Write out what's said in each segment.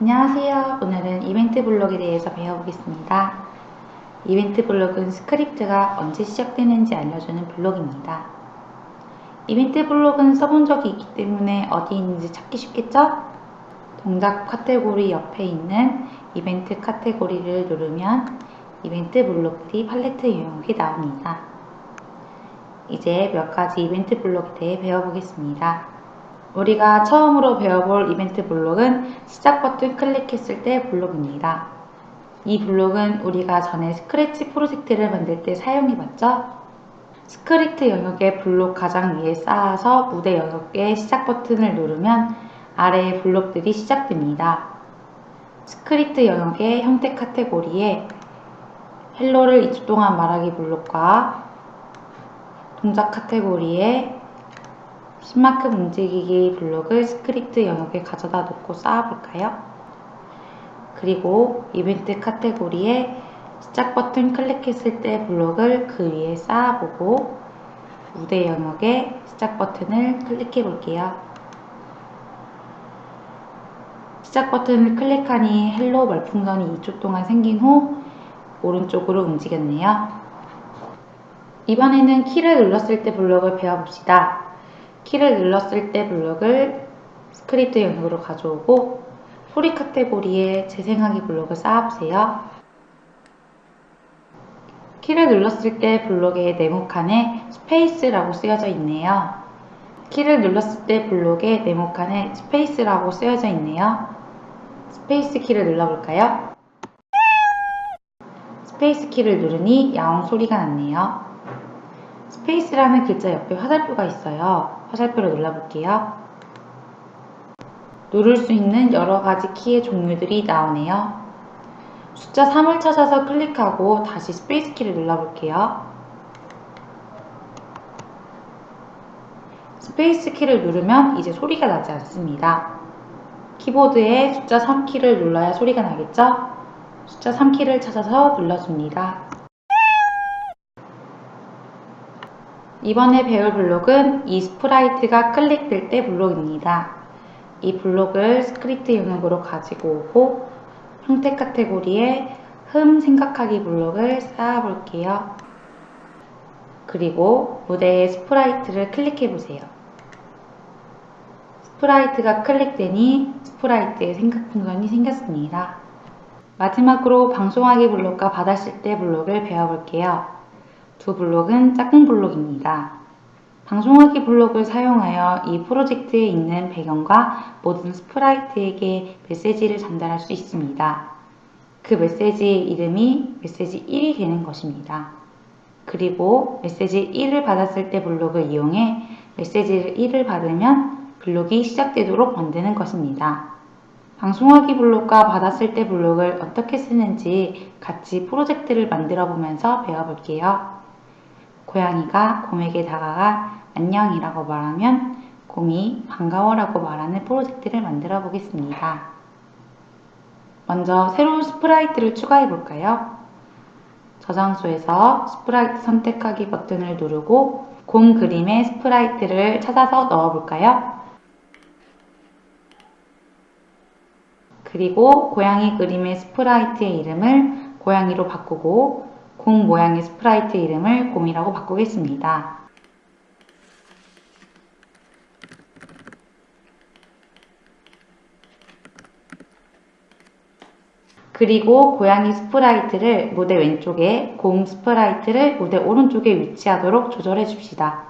안녕하세요. 오늘은 이벤트 블록에 대해서 배워보겠습니다. 이벤트 블록은 스크립트가 언제 시작되는지 알려주는 블록입니다. 이벤트 블록은 써본 적이 있기 때문에 어디 있는지 찾기 쉽겠죠? 동작 카테고리 옆에 있는 이벤트 카테고리를 누르면 이벤트 블록들이 팔레트 영역에 나옵니다. 이제 몇 가지 이벤트 블록에 대해 배워보겠습니다. 우리가 처음으로 배워볼 이벤트 블록은 시작 버튼 클릭했을 때 블록입니다. 이 블록은 우리가 전에 스크래치 프로젝트를 만들 때 사용해봤죠? 스크립트 영역의 블록 가장 위에 쌓아서 무대 영역의 시작 버튼을 누르면 아래의 블록들이 시작됩니다. 스크립트 영역의 형태 카테고리에 헬로를 2초 동안 말하기 블록과 동작 카테고리에 10만큼 움직이기 블록을 스크립트 영역에 가져다 놓고 쌓아볼까요? 그리고 이벤트 카테고리에 시작 버튼 클릭했을 때 블록을 그 위에 쌓아보고 무대 영역에 시작 버튼을 클릭해 볼게요. 시작 버튼을 클릭하니 헬로 말풍선이 2초 동안 생긴 후 오른쪽으로 움직였네요. 이번에는 키를 눌렀을 때 블록을 배워봅시다. 키를 눌렀을 때 블록을 스크립트 영역으로 가져오고 소리 카테고리에 재생하기 블록을 쌓아보세요. 키를 눌렀을 때 블록의 네모칸에 스페이스라고 쓰여져 있네요. 키를 눌렀을 때 블록의 네모칸에 스페이스라고 쓰여져 있네요. 스페이스 키를 눌러볼까요? 스페이스 키를 누르니 야옹 소리가 났네요. 스페이스라는 글자 옆에 화살표가 있어요. 화살표를 눌러볼게요. 누를 수 있는 여러 가지 키의 종류들이 나오네요. 숫자 3을 찾아서 클릭하고 다시 스페이스 키를 눌러볼게요. 스페이스 키를 누르면 이제 소리가 나지 않습니다. 키보드에 숫자 3키를 눌러야 소리가 나겠죠? 숫자 3키를 찾아서 눌러줍니다. 이번에 배울 블록은 이 스프라이트가 클릭될 때 블록입니다. 이 블록을 스크립트 영역으로 가지고 오고 형태 카테고리에 흠 생각하기 블록을 쌓아 볼게요. 그리고 무대에 스프라이트를 클릭해 보세요. 스프라이트가 클릭되니 스프라이트의 생각 풍선이 생겼습니다. 마지막으로 방송하기 블록과 받았을 때 블록을 배워볼게요. 두 블록은 짝꿍 블록입니다. 방송하기 블록을 사용하여 이 프로젝트에 있는 배경과 모든 스프라이트에게 메시지를 전달할 수 있습니다. 그 메시지의 이름이 메시지 1이 되는 것입니다. 그리고 메시지 1을 받았을 때 블록을 이용해 메시지를 1을 받으면 블록이 시작되도록 만드는 것입니다. 방송하기 블록과 받았을 때 블록을 어떻게 쓰는지 같이 프로젝트를 만들어 보면서 배워볼게요. 고양이가 곰에게 다가가 안녕이라고 말하면 곰이 반가워라고 말하는 프로젝트를 만들어 보겠습니다. 먼저 새로운 스프라이트를 추가해 볼까요? 저장소에서 스프라이트 선택하기 버튼을 누르고 곰 그림의 스프라이트를 찾아서 넣어 볼까요? 그리고 고양이 그림의 스프라이트의 이름을 고양이로 바꾸고 공 모양의 스프라이트 이름을 곰이라고 바꾸겠습니다. 그리고 고양이 스프라이트를 무대 왼쪽에 곰 스프라이트를 무대 오른쪽에 위치하도록 조절해 줍시다.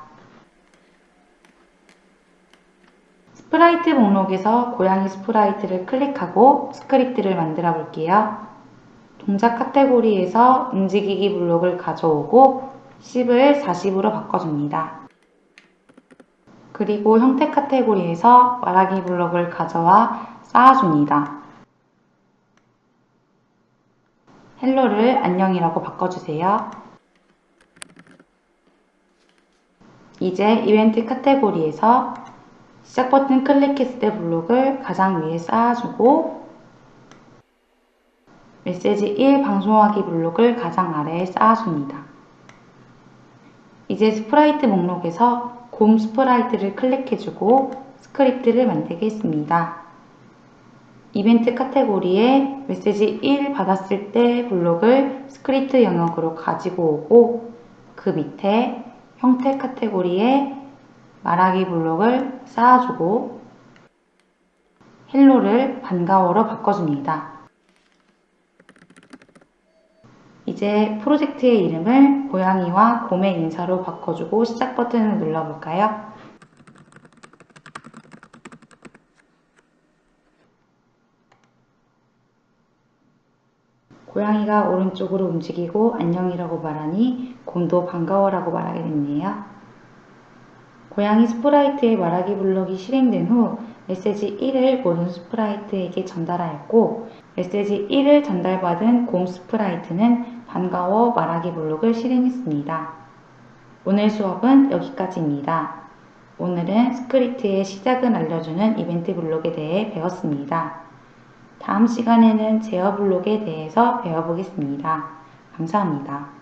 스프라이트 목록에서 고양이 스프라이트를 클릭하고 스크립트를 만들어 볼게요. 동작 카테고리에서 움직이기 블록을 가져오고 10을 40으로 바꿔줍니다. 그리고 형태 카테고리에서 말하기 블록을 가져와 쌓아줍니다. 헬로를 안녕이라고 바꿔주세요. 이제 이벤트 카테고리에서 시작 버튼 클릭했을 때 블록을 가장 위에 쌓아주고 메시지 1 방송하기 블록을 가장 아래에 쌓아줍니다. 이제 스프라이트 목록에서 곰 스프라이트를 클릭해주고 스크립트를 만들겠습니다. 이벤트 카테고리에 메시지 1 받았을 때 블록을 스크립트 영역으로 가지고 오고 그 밑에 형태 카테고리에 말하기 블록을 쌓아주고 헬로를 반가워로 바꿔줍니다. 이제 프로젝트의 이름을 고양이와 곰의 인사로 바꿔주고 시작 버튼을 눌러볼까요? 고양이가 오른쪽으로 움직이고 안녕이라고 말하니 곰도 반가워라고 말하게 됐네요. 고양이 스프라이트의 말하기 블록이 실행된 후 메시지 1을 모든 스프라이트에게 전달하였고 메시지 1을 전달받은 곰 스프라이트는 반가워 말하기 블록을 실행했습니다. 오늘 수업은 여기까지입니다. 오늘은 스크립트의 시작을 알려주는 이벤트 블록에 대해 배웠습니다. 다음 시간에는 제어 블록에 대해서 배워보겠습니다. 감사합니다.